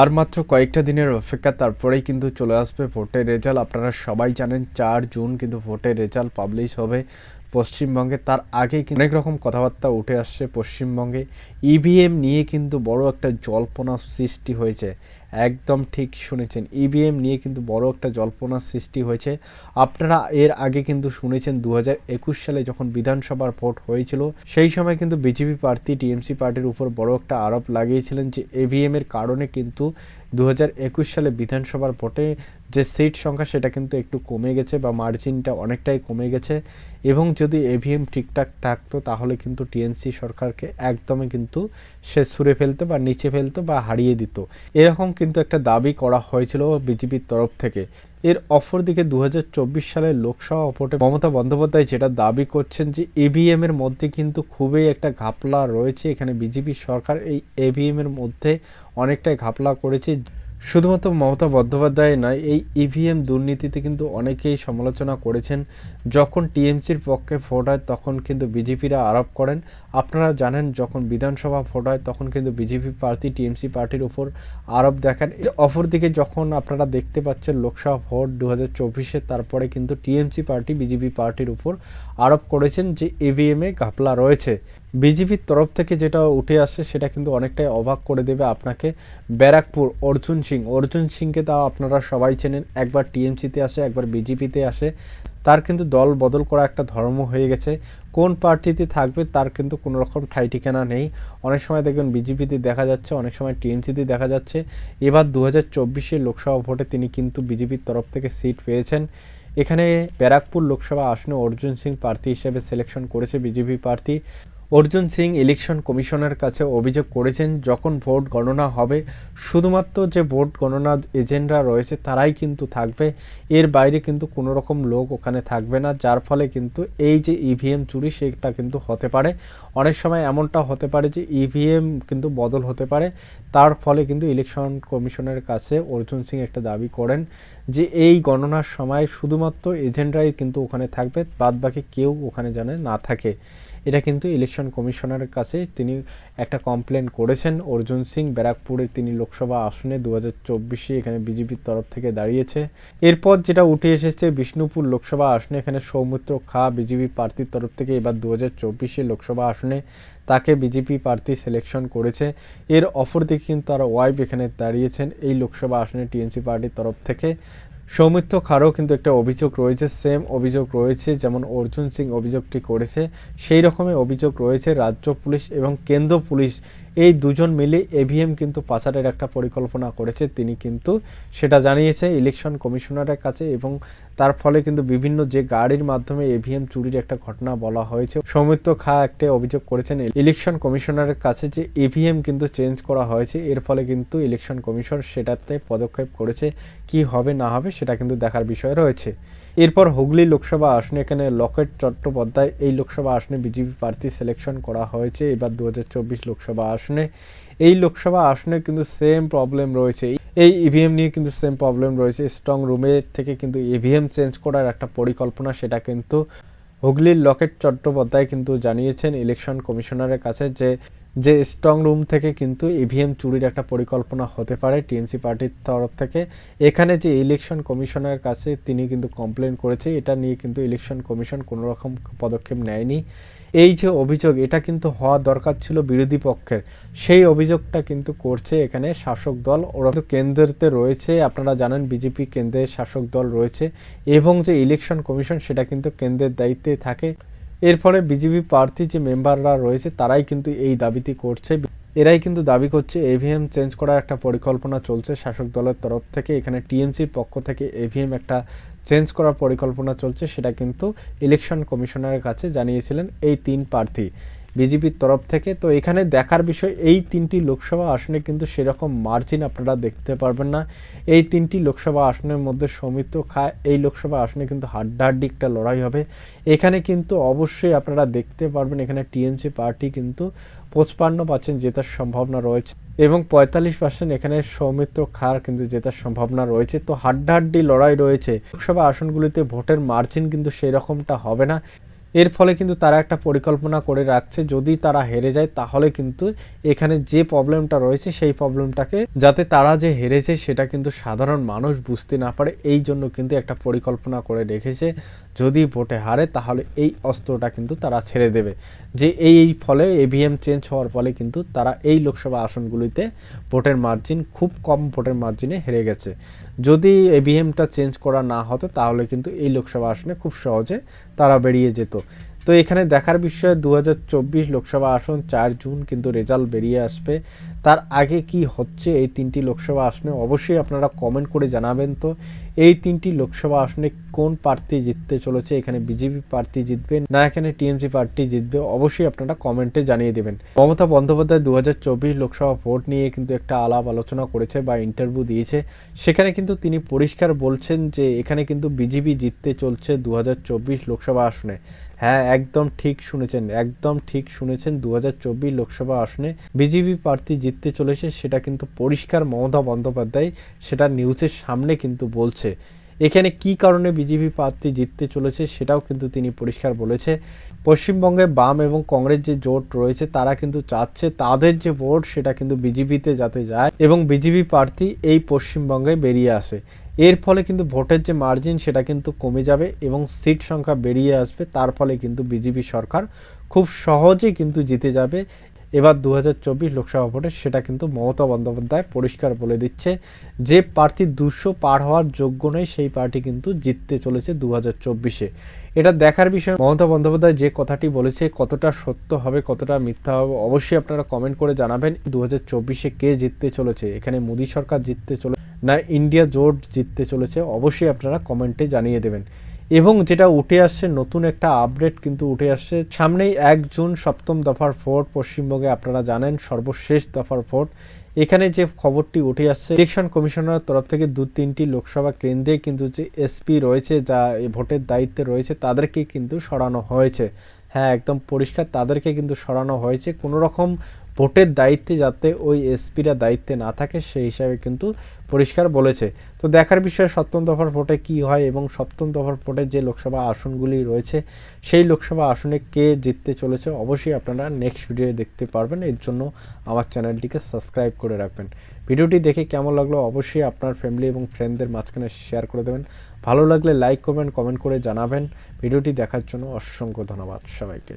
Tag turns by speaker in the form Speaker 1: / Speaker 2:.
Speaker 1: আর মাত্র কয়েকটা দিনের অপেক্ষা, তারপরেই কিন্তু চলে আসবে ভোটের রেজাল্ট। আপনারা সবাই জানেন, চার জুন কিন্তু ভোটের রেজাল্ট পাবলিশ হবে পশ্চিমবঙ্গে। তার আগে অনেক রকম কথাবার্তা উঠে আসছে পশ্চিমবঙ্গে। ইভিএম নিয়ে কিন্তু বড় একটা জল্পনা সৃষ্টি হয়েছে। একদম ঠিক শুনেছেন। ইভিএম নিয়ে কিন্তু বড় একটা জল্পনার সৃষ্টি হয়েছে। আপনারা এর আগে কিন্তু শুনেছেন দু সালে যখন বিধানসভার ভোট হয়েছিল, সেই সময় কিন্তু বিজেপি প্রার্থী টিএমসি পার্টির উপর বড় একটা আরোপ লাগিয়েছিলেন যে এভিএমের কারণে কিন্তু দু সালে বিধানসভার ভোটে যে সিট সংখ্যা সেটা কিন্তু একটু কমে গেছে বা মার্জিনটা অনেকটাই কমে গেছে এবং যদি এভিএম ঠিকঠাক থাকতো তাহলে কিন্তু টিএমসি সরকারকে একদমই কিন্তু সে সুরে ফেলতো বা নিচে ফেলতো বা হারিয়ে দিত। এরকম কিন্তু একটা দাবি করা হয়েছিল বিজেপির তরফ থেকে। এর অপর দিকে দু সালের লোকসভা ভোটে মমতা বন্দ্যোপাধ্যায় যেটা দাবি করছেন যে ইভিএম এর মধ্যে কিন্তু খুবই একটা ঘাপলা রয়েছে। এখানে বিজেপি সরকার এই ইভিএম এর মধ্যে অনেকটাই ঘাপলা করেছে। শুধুমাত্র মমতা বন্দ্যোপাধ্যায় নয়, এই ইভিএম দুর্নীতিতে কিন্তু অনেকেই সমালোচনা করেছেন। যখন টিএমসির পক্ষে ভোট হয়, তখন কিন্তু বিজেপিরা আরোপ করেন। আপনারা জানেন, যখন বিধানসভা ভোট হয়, তখন কিন্তু বিজেপি প্রার্থী, টিএমসি পার্টির উপর আরোপ দেখান। এর অপরদিকে যখন আপনারা দেখতে পাচ্ছেন, লোকসভা ভোট দু হাজার তারপরে কিন্তু টিএমসি পার্টি বিজেপি পার্টির উপর আরোপ করেছেন যে ইভিএমে ঘাপলা রয়েছে। বিজেপির তরফ থেকে যেটা উঠে আসছে সেটা কিন্তু অনেকটাই অবাক করে দেবে আপনাকে ব্যারাকপুর অর্জুন সিং। অর্জুন সিংকে তাও আপনারা সবাই চেনেন। একবার টিএমসিতে আসে, একবার বিজেপিতে আসে। তার কিন্তু দল বদল করা একটা ধর্ম হয়ে গেছে। কোন পার্টিতে থাকবে তার কিন্তু কোনো রকম ঠাই ঠিকানা নেই। অনেক সময় দেখবেন বিজেপিতে দেখা যাচ্ছে, অনেক সময় টিএমসিতে দেখা যাচ্ছে। এবার দু হাজার লোকসভা ভোটে তিনি কিন্তু বিজেপির তরফ থেকে সিট পেয়েছেন। এখানে ব্যারাকপুর লোকসভা আসনে অর্জুন সিং প্রার্থী হিসেবে সিলেকশন করেছে বিজেপি প্রার্থী। অর্জুন সিং ইলেকশন কমিশনের কাছে অভিযোগ করেছেন, যখন ভোট গণনা হবে, শুধুমাত্র যে ভোট গণনার এজেন্টরা রয়েছে তারাই কিন্তু থাকবে। এর বাইরে কিন্তু কোনো রকম লোক ওখানে থাকবে না, যার ফলে কিন্তু এই যে ইভিএম চুরি সেটা কিন্তু হতে পারে। অনেক সময় এমনটা হতে পারে যে ইভিএম কিন্তু বদল হতে পারে। তার ফলে কিন্তু ইলেকশন কমিশনের কাছে অর্জুন সিং একটা দাবি করেন যে এই গণনার সময় শুধুমাত্র এজেন্টরাই কিন্তু ওখানে থাকবে বাদ বাকি কেউ ওখানে জানে না থাকে। এটা কিন্তু ইলেকশন কমিশনারের কাছে তিনি একটা কমপ্লেন করেছেন। অর্জুন সিং ব্যারাকপুরে তিনি লোকসভা আসনে দু হাজার এখানে বিজেপির তরফ থেকে দাঁড়িয়েছে। এরপর যেটা উঠে এসেছে, বিষ্ণুপুর লোকসভা আসনে এখানে সৌমিত্র খা, বিজেপি প্রার্থীর তরফ থেকে এবার দু হাজার লোকসভা আসনে তাকে বিজেপি প্রার্থী সিলেকশন করেছে। এর অপরদিকে কিন্তু তার ওয়াইফ এখানে দাঁড়িয়েছেন এই লোকসভা আসনে টিএমসি পার্টির তরফ থেকে। সৌমিত্র খারও কিন্তু একটা অভিযোগ রয়েছে সেম অভিযোগ রয়েছে যেমন অর্জুন সিং অভিযোগটি করেছে। সেই রকমের অভিযোগ রয়েছে রাজ্য পুলিশ এবং কেন্দ্র পুলিশ এই দুজন মিলে এভিএম কিন্তু পাচারের একটা পরিকল্পনা করেছে। তিনি কিন্তু সেটা জানিয়েছে ইলেকশন কমিশনারের কাছে এবং তার ফলে কিন্তু বিভিন্ন যে গাড়ির মাধ্যমে এভিএম চুরির একটা ঘটনা বলা হয়েছে। সৌমিত্র খা একটা অভিযোগ করেছেন ইলেকশন কমিশনারের কাছে যে ইভিএম কিন্তু চেঞ্জ করা হয়েছে। এর ফলে কিন্তু ইলেকশন কমিশন সেটাতে পদক্ষেপ করেছে। কি হবে না হবে সেটা কিন্তু দেখার বিষয় রয়েছে। এরপর হুগলি লোকসভা আসনে এখানে লকেট চট্টোপাধ্যায়, এই লোকসভা আসনে বিজেপি প্রার্থী সিলেকশন করা হয়েছে। এবার দু হাজার চব্বিশ লোকসভা আসনে, এই লোকসভা আসনে কিন্তু সেম প্রবলেম রয়েছে। এই ইভিএম নিয়ে কিন্তু সেম প্রবলেম রয়েছে। স্ট্রং রুমের থেকে কিন্তু ইভিএম চেঞ্জ করার একটা পরিকল্পনা সেটা কিন্তু হুগলির লকেট চট্টোপাধ্যায় কিন্তু জানিয়েছেন ইলেকশন কমিশনারের কাছে যে যে স্ট্রং রুম থেকে কিন্তু ইভিএম চুরির একটা পরিকল্পনা হতে পারে টিএমসি পার্টির তরফ থেকে। এখানে যে ইলেকশন কমিশনের কাছে তিনি কিন্তু কমপ্লেন করেছে, এটা নিয়ে কিন্তু ইলেকশন কমিশন কোনো রকম পদক্ষেপ নেয়নি। এই যে অভিযোগ, এটা কিন্তু হওয়া দরকার ছিল বিরোধী পক্ষের। সেই অভিযোগটা কিন্তু করছে এখানে শাসক দল। ওরা কেন্দ্রতে রয়েছে, আপনারা জানেন বিজেপি কেন্দ্রের শাসক দল রয়েছে এবং যে ইলেকশন কমিশন সেটা কিন্তু কেন্দ্রের দায়িত্বে থাকে। এর ফলে বিজেপি প্রার্থী যে মেম্বাররা রয়েছে, তারাই কিন্তু এই দাবিটি করছে। এরাই কিন্তু দাবি করছে এভিএম চেঞ্জ করার একটা পরিকল্পনা চলছে। শাসক দলের তরফ থেকে এখানে টিএমসির পক্ষ থেকে এভিএম একটা চেঞ্জ করার পরিকল্পনা চলছে, সেটা কিন্তু ইলেকশন কমিশনারের কাছে জানিয়েছিলেন এই তিন প্রার্থী। বিজেপির তরফ থেকে। তো এখানে দেখার বিষয়, এই তিনটি লোকসভা আসনে কিন্তু সেরকম মার্জিন আপনারা দেখতে পারবেন না। এই তিনটি লোকসভা আসনের মধ্যে সৌমিত্র খা এই লোকসভা আসনে কিন্তু হাড্ডাহাড্ডি একটা লড়াই হবে। এখানে কিন্তু অবশ্যই আপনারা দেখতে পারবেন, এখানে টিএমসি পার্টি কিন্তু পঁচপান্ন পার্সেন্ট জেতার সম্ভাবনা রয়েছে এবং পঁয়তাল্লিশ পার্সেন্ট এখানে সৌমিত্র খার কিন্তু জেতার সম্ভাবনা রয়েছে। তো হাড্ডাহাড্ডি লড়াই রয়েছে। লোকসভা আসনগুলিতে ভোটের মার্জিন কিন্তু সেই রকমটা হবে না। এর ফলে কিন্তু তারা একটা পরিকল্পনা করে রাখছে, যদি তারা হেরে যায় তাহলে কিন্তু এখানে যে প্রবলেমটা রয়েছে সেই প্রবলেমটাকে যাতে তারা যে হেরেছে সেটা কিন্তু সাধারণ মানুষ বুঝতে না পারে, এই জন্য কিন্তু একটা পরিকল্পনা করে রেখেছে, যদি ভোটে হারে তাহলে এই অস্ত্রটা কিন্তু তারা ছেড়ে দেবে। যে এই এই ফলে এভিএম চেঞ্জ হওয়ার ফলে কিন্তু তারা এই লোকসভা আসনগুলিতে ভোটের মার্জিন খুব কম ভোটের মার্জিনে হেরে গেছে। যদি এভিএমটা চেঞ্জ করা না হতো তাহলে কিন্তু এই লোকসভা আসনে খুব সহজে তারা বেরিয়ে যেত। তো এখানে দেখার বিষয়ে দু হাজার চব্বিশ লোকসভা আসন চার জুন কিন্তু রেজাল্ট বেরিয়ে আসবে। তার আগে কি হচ্ছে এই তিনটি লোকসভা আসনে? অবশ্যই আপনারা কমেন্ট করে জানাবেন তো। এই তিনটি লোকসভা আসনে কোন প্রার্থী জিততে চলেছে? এখানে বিজেপি প্রার্থী জিতবে না, এখানে টিএমসি প্রার্থী জিতবে, অবশ্যই আপনারা কমেন্টে জানিয়ে দেবেন। মমতা বন্দ্যোপাধ্যায় দু লোকসভা ভোট নিয়ে কিন্তু একটা আলাপ আলোচনা করেছে বা ইন্টারভিউ দিয়েছে। সেখানে কিন্তু তিনি পরিষ্কার বলছেন যে এখানে কিন্তু বিজেপি জিততে চলছে দু হাজার চব্বিশ লোকসভা আসনে। হ্যাঁ একদম ঠিক শুনেছেন, একদম ঠিক শুনেছেন। দু হাজার চব্বিশ লোকসভা আসনে বিজেপি প্রার্থী জিততে চলেছে, সেটা কিন্তু পরিষ্কার মমতা বন্দ্যোপাধ্যায়, সেটা নিউজের সামনে কিন্তু বলছে। এখানে কি কারণে বিজেপি প্রার্থী জিততে চলেছে, সেটাও কিন্তু তিনি পরিষ্কার বলেছে। পশ্চিমবঙ্গে বাম এবং কংগ্রেস যে জোট রয়েছে, তারা কিন্তু চাচ্ছে তাদের যে ভোট, সেটা কিন্তু বিজেপিতে যাতে যায় এবং বিজেপি প্রার্থী এই পশ্চিমবঙ্গে বেরিয়ে আসে। এর ফলে কিন্তু ভোটের যে মার্জিন সেটা কিন্তু কমে যাবে এবং সিট সংখ্যা বেরিয়ে আসবে। তার ফলে কিন্তু বিজেপি সরকার খুব সহজেই কিন্তু জিতে যাবে এবার দু হাজার চব্বিশ লোকসভা ভোটে সেটা কিন্তু মমতা বন্দ্যোপাধ্যায় পরিষ্কার বলে দিচ্ছে। যে প্রার্থী দুশো পার হওয়ার যোগ্য নয়, সেই পার্টি কিন্তু জিততে চলেছে দু হাজার চব্বিশে। এটা দেখার বিষয়, মমতা বন্দ্যোপাধ্যায় যে কথাটি বলেছে, কতটা সত্য হবে, কতটা মিথ্যা হবে, অবশ্যই আপনারা কমেন্ট করে জানাবেন। দু হাজার চব্বিশে কে জিততে চলেছে? এখানে মোদী সরকার জিততে চলে না, ইন্ডিয়া জোট জিততে চলেছে, অবশ্যই আপনারা কমেন্টে জানিয়ে দেবেন। এবং যেটা উঠে আসছে, নতুন একটা আপডেট কিন্তু উঠে আসছে। সামনেই এক জুন, সপ্তম দফার ভোট। পশ্চিমবঙ্গে আপনারা জানেন, সর্বশেষ দফার ভোট। এখানে যে খবরটি উঠে আসছে, ইলেকশন কমিশনার তরফ থেকে দু তিনটি লোকসভা কেন্দ্রে কিন্তু যে এসপি রয়েছে, যা ভোটের দায়িত্বে রয়েছে, তাদেরকে কিন্তু সরানো হয়েছে। হ্যাঁ একদম পরিষ্কার, তাদেরকে কিন্তু সরানো হয়েছে। কোনো রকম ভোটের দায়িত্বে যাতে ওই এসপিরা দায়িত্বে না থাকে, সেই হিসাবে কিন্তু পরিষ্কার বলেছে। তো দেখার বিষয়ে, সপ্তম দফার ভোটে কি হয় এবং সপ্তম দফার ভোটে যে লোকসভা আসনগুলি রয়েছে, সেই লোকসভা আসনে কে জিততে চলেছে, অবশ্যই আপনারা নেক্সট ভিডিও দেখতে পারবেন। এর জন্য আমার চ্যানেলটিকে সাবস্ক্রাইব করে রাখবেন। ভিডিওটি দেখে কেমন লাগল অবশ্যই আপনার ফ্যামিলি এবং ফ্রেন্ডদের মাঝখানে শেয়ার করে দেবেন। ভালো লাগলে লাইক করবেন কমেন্ট করে জানাবেন। ভিডিওটি দেখার জন্য অসংখ্য ধন্যবাদ সবাইকে।